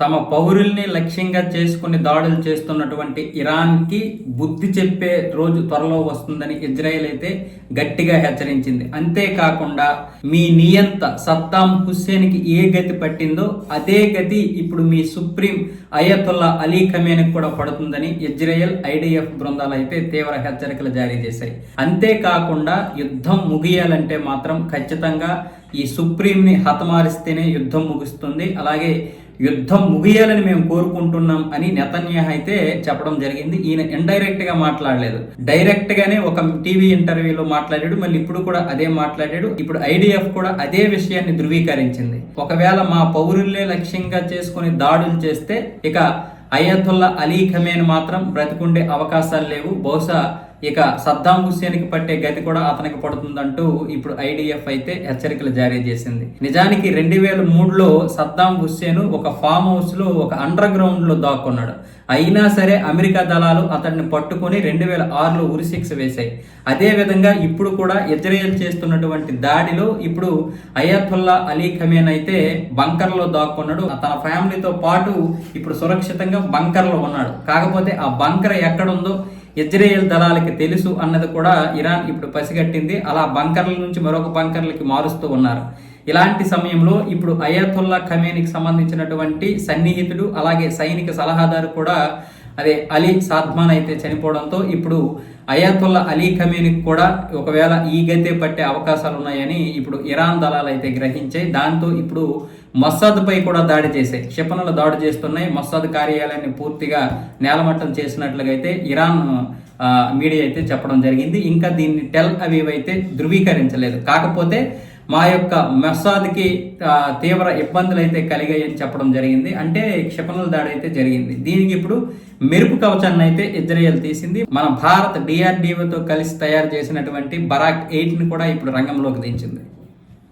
తమ పౌరుల్ని లక్ష్యంగా చేసుకుని దాడులు చేస్తున్నటువంటి ఇరాన్కి బుద్ధి చెప్పే రోజు త్వరలో వస్తుందని ఇజ్రాయెల్ అయితే గట్టిగా హెచ్చరించింది. అంతేకాకుండా మీ నియంత సద్దాం హుస్సేన్కి ఏ గతి పట్టిందో అదే గతి ఇప్పుడు మీ సుప్రీం అయతుల్లా అలీ ఖమేనికి కూడా పడుతుందని ఇజ్రాయెల్ ఐడిఎఫ్ బృందాలు అయితే తీవ్ర హెచ్చరికలు జారీ చేశాయి. అంతేకాకుండా యుద్ధం ముగియాలంటే మాత్రం ఖచ్చితంగా ఈ సుప్రీంని హతమారిస్తేనే యుద్ధం ముగుస్తుంది. అలాగే యుద్ధం ముగియాలని మేము కోరుకుంటున్నాం అని నెతన్యాహ్ అయితే చెప్పడం జరిగింది. ఈయన ఇండైరెక్ట్గా మాట్లాడలేదు. డైరెక్ట్ గానే ఒక టీవీ ఇంటర్వ్యూలో మాట్లాడాడు. మళ్ళీ ఇప్పుడు కూడా అదే మాట్లాడాడు. ఇప్పుడు ఐడిఎఫ్ కూడా అదే విషయాన్ని ధృవీకరించింది. ఒకవేళ మా పౌరులే లక్ష్యంగా చేసుకుని దాడులు చేస్తే ఇక అయతుల్లా అలీ ఖమేన్ మాత్రం బ్రతికుండే అవకాశాలు లేవు. బహుశా ఇక సద్దాం హుస్సేన్కి పట్టే గతి కూడా అతనికి పడుతుందంటూ ఇప్పుడు ఐడిఎఫ్ అయితే హెచ్చరికలు జారీ చేసింది. నిజానికి రెండు వేల మూడులో సద్దాం హుస్సేన్ ఒక ఫామ్ హౌస్లో ఒక అండర్ గ్రౌండ్లో దాక్కున్నాడు. అయినా సరే అమెరికా దళాలు అతన్ని పట్టుకొని రెండు వేల ఆరులో ఉరిశిక్ష వేశాయి. అదేవిధంగా ఇప్పుడు కూడా ఇజ్రాయెల్ చేస్తున్నటువంటి దాడిలో ఇప్పుడు అయతుల్లా అలీ ఖమేన్ అయితే బంకర్లో దాక్కున్నాడు. తన ఫ్యామిలీతో పాటు ఇప్పుడు సురక్షితంగా బంకర్లో ఉన్నాడు. కాకపోతే ఆ బంకర్ ఎక్కడుందో ఇజ్రాయెల్ దళాలకి తెలుసు అన్నది కూడా ఇరాన్ ఇప్పుడు పసిగట్టింది. అలా బంకర్ల నుంచి మరొక బంకర్లకి మారుస్తూ ఉన్నారు. ఇలాంటి సమయంలో ఇప్పుడు అయాతుల్లా ఖమేనికి సంబంధించినటువంటి సన్నిహితుడు అలాగే సైనిక సలహాదారు కూడా అదే అలీ సాద్మాన్ అయితే చనిపోవడంతో ఇప్పుడు అయాతుల్లా అలీ ఖమేనికి కూడా ఒకవేళ ఈ గతే పట్టే అవకాశాలు ఉన్నాయని ఇప్పుడు ఇరాన్ దళాలు అయితే గ్రహించాయి. దాంతో ఇప్పుడు మస్సాద్ పై కూడా దాడి చేశాయి. క్షిపణులు దాడి చేస్తున్నాయి. మస్సాద్ కార్యాలయాన్ని పూర్తిగా నేలమట్టం చేసినట్లుగా అయితే ఇరాన్ మీడియా అయితే చెప్పడం జరిగింది. ఇంకా దీన్ని టెల్ అవీవ్ అయితే ధృవీకరించలేదు. కాకపోతే మా యొక్క మెస్సాద్కి తీవ్ర ఇబ్బందులు అయితే కలిగాయని చెప్పడం జరిగింది. అంటే క్షిపణుల దాడి అయితే జరిగింది. దీనికి ఇప్పుడు మెరుపు కవచాన్ని అయితే ఇజ్రాయెల్ తీసింది. మన భారత్ డిఆర్డిఓతో కలిసి తయారు చేసినటువంటి బరాక్ ఎయిట్ని కూడా ఇప్పుడు రంగంలోకి దించింది.